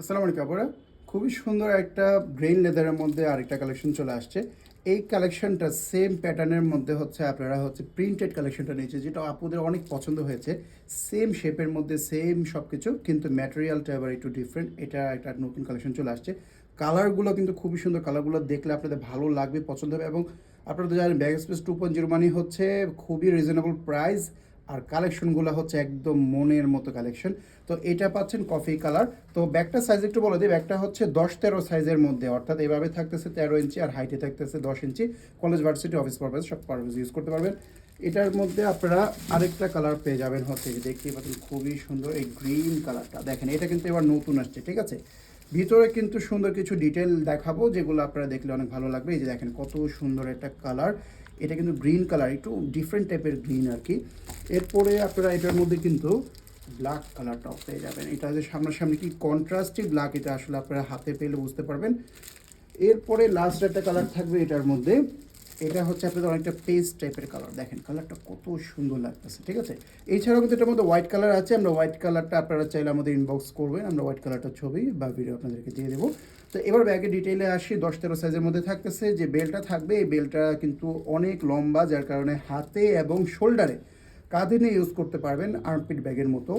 আসসালামু আলাইকুম, আপুরা। খুবই সুন্দর একটা গ্রেন লেদারের মধ্যে আরেকটা কালেকশন চলে আসছে। এই কালেকশনটা সেম প্যাটার্নের মধ্যে হচ্ছে আপনারা হচ্ছে প্রিন্টেড কালেকশনটা নিয়েছে, যেটা আপুদের অনেক পছন্দ হয়েছে। সেম শেপের মধ্যে সেম সব কিছু কিন্তু ম্যাটেরিয়ালটা এবার একটু ডিফারেন্ট এটা একটা নতুন কালেকশন চলে আসছে। কালারগুলো কিন্তু খুবই সুন্দর। কালারগুলো দেখলে আপনাদের ভালো লাগবে, পছন্দ হবে। এবং আপনারা তো জানেন bag space two point zero money হচ্ছে খুবই রিজনেবল প্রাইস আর কালেকশনগুলো হচ্ছে একদম মনের মতো কালেকশন। তো এটা পাচ্ছেন কফি কালার। তো ব্যাগটা সাইজ একটু বলে দিই, ব্যাগটা হচ্ছে দশ তেরো সাইজের মধ্যে। অর্থাৎ এভাবে থাকতেছে তেরো ইঞ্চি আর হাইটে থাকতেছে দশ inch college varsity office purpose সব পারপাস ইউজ করতে পারবেন। এটার মধ্যে আপনারা আরেকটা কালার পেয়ে যাবেন হচ্ছে দেখতে পাচ্ছেন খুবই সুন্দর এই গ্রিন কালারটা দেখেন, এটা কিন্তু এবার নতুন আসছে, ঠিক আছে? ভিতরে কিন্তু সুন্দর কিছু ডিটেল দেখাবো, যেগুলো আপনারা দেখলে অনেক ভালো লাগবে। এই যে দেখেন, কত সুন্দর একটা কালার এটা কিন্তু গ্রিন কালার একটু ডিফারেন্ট টাইপের গ্রিন আর কি। এরপরে আপনারা এটার মধ্যে কিন্তু ব্ল্যাক কালারটাও পেয়ে যাবেন। এটা যে সামনাসামনি কি কন্ট্রাস্টই ব্ল্যাক এটা আসলে আপনারা হাতে পেলে বুঝতে পারবেন। এরপরে লাস্ট একটা কালার থাকবে এটার মধ্যে এটা হচ্ছে আপনাদের অনেকটা পেস্ট টাইপের কালার দেখেন কালারটা কত সুন্দর লাগতেছে, ঠিক আছে? এছাড়াও কিন্তু এটার মধ্যে হোয়াইট কালার আছে। আমরা হোয়াইট কালারটা আপনারা চাইলে আমাদের ইনবক্স করবেন। আমরা হোয়াইট কালারটা ছবি বা ভিডিও আপনাদেরকে দিয়ে দেবো। তো এবার ব্যাগে ডিটেইলে আসি। দশ তেরো সাইজের মধ্যে থাকতেছে। যে বেলটা থাকবে, এই বেলটা কিন্তু অনেক লম্বা, যার কারণে হাতে এবং শোল্ডারে কাঁধে নিয়ে ইউজ করতে পারবেন আর্মপিট ব্যাগের মতো।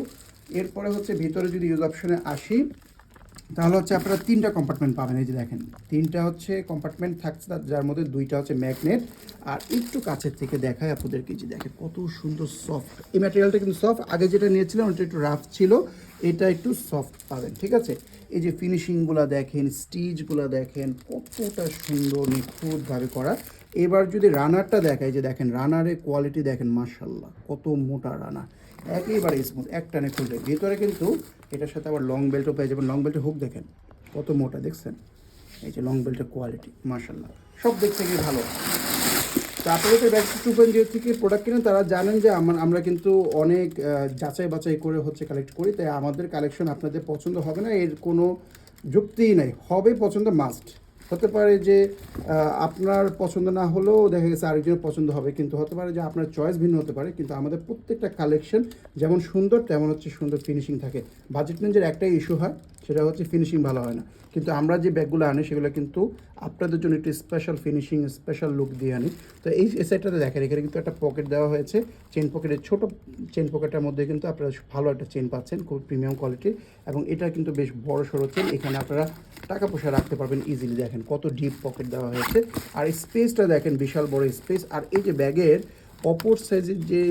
এরপরে হচ্ছে ভিতরে যদি ইউজ অপশনে আসি তাহলে হচ্ছে আপনারা তিনটা কম্পার্টমেন্ট পাবেন, এই যে দেখেন। তিনটা হচ্ছে কম্পার্টমেন্ট থাকছে যার মধ্যে দুইটা হচ্ছে ম্যাগনেট আর একটু কাছের থেকে দেখায় আপনাদেরকে যে দেখেন, কত সুন্দর সফট এই ম্যাটেরিয়ালটা কিন্তু সফট আগে যেটা নিয়েছিলাম, ওটা একটু রাফ ছিল। এটা একটু সফট পাবেন, ঠিক আছে? এই যে ফিনিশিংগুলো দেখেন স্টিচগুলো দেখেন, কতটা সুন্দর, নিখুঁতভাবে করা। এবার যদি রানারটা দেখায় যে দেখেন রানারের কোয়ালিটি দেখেন মার্শাল্লাহ কত মোটা রানার একেবারে স্মুথ এক টানে খুলবে ভিতরে কিন্তু এটার সাথে আবার লং বেল্টও পেয়ে যাবেন। লং বেল্টের হুক দেখেন, কত মোটা দেখছেন? এই যে লং বেল্টের কোয়ালিটি মার্শাল্লাহ সব দিক থেকে ভালো। তো আপনারা তো ব্যাক টু পয়েন্ট জিরো থেকে প্রোডাক্ট কিনেন, তারা জানেন যে আমার আমরা কিন্তু অনেক যাচাই বাছাই করে হচ্ছে কালেক্ট করি, তাই আমাদের কালেকশন আপনাদের পছন্দ হবে না, এর কোনো যুক্তিই নাই। হবে পছন্দ মাস্ট হতে পারে যে আপনার পছন্দ না হলেও দেখা গেছে আরেকজনের পছন্দ হবে, কিন্তু হতে পারে যে আপনার চয়েস ভিন্ন হতে পারে, কিন্তু আমাদের প্রত্যেকটা কালেকশন যেমন সুন্দর, তেমন হচ্ছে সুন্দর ফিনিশিং থাকে। বাজেট রেঞ্জের একটাই ইস্যু হয়, সেটা হচ্ছে ফিনিশিং ভালো হয় না। কিন্তু আমরা যে ব্যাগগুলো আনি, সেগুলো কিন্তু আপনাদের জন্য একটু স্পেশাল ফিনিশিং স্পেশাল লুক দিয়ে আনি। তো এই সাইডটাতে দেখেন, এখানে কিন্তু একটা পকেট দেওয়া হয়েছে। চেন পকেটের ছোট চেন পকেটের মধ্যে কিন্তু আপনারা ভালো একটা চেন পাচ্ছেন, খুব প্রিমিয়াম কোয়ালিটির এবং এটা কিন্তু বেশ বড় সড়ো চেন এখানে আপনারা টাকা পয়সা রাখতে পারবেন ইজিলি দেখেন কত ডিপ পকেট দেওয়া হয়েছে। আর স্পেসটা দেখেন, বিশাল বড় স্পেস আর এই যে ব্যাগের অপর সাইজের যে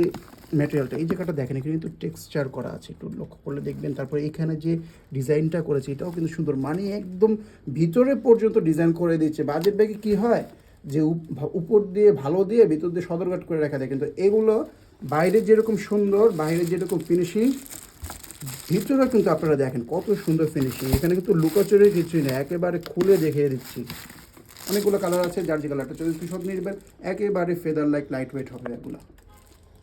ম্যাটেরিয়ালটা এই জায়গাটা দেখেন, এখানে কিন্তু টেক্সচার করা আছে, একটু লক্ষ্য করলে দেখবেন। তারপরে এখানে যে ডিজাইনটা করেছে, এটাও কিন্তু সুন্দর মানে একদম ভিতরে পর্যন্ত ডিজাইন করে দিচ্ছে। বাজেট ব্যাগে কী হয়? যে উপ- উপর দিয়ে, ভালো দিয়ে, ভিতর দিয়ে সদরঘাট করে রাখা যায় কিন্তু এগুলো বাইরে যেরকম সুন্দর, বাইরে যেরকম ফিনিশিং ভিতরে কিন্তু আপনারা দেখেন কত সুন্দর ফিনিশিং এখানে কিন্তু লুকাচুরি কিছুই নেই, একেবারে খুলে দেখিয়ে দিচ্ছি। অনেকগুলো কালার আছে, যার যে কালারটা চল্লিশ সব নিয়ে একেবারে ফেদার লাইক লাইট ওয়েট হবে এগুলো।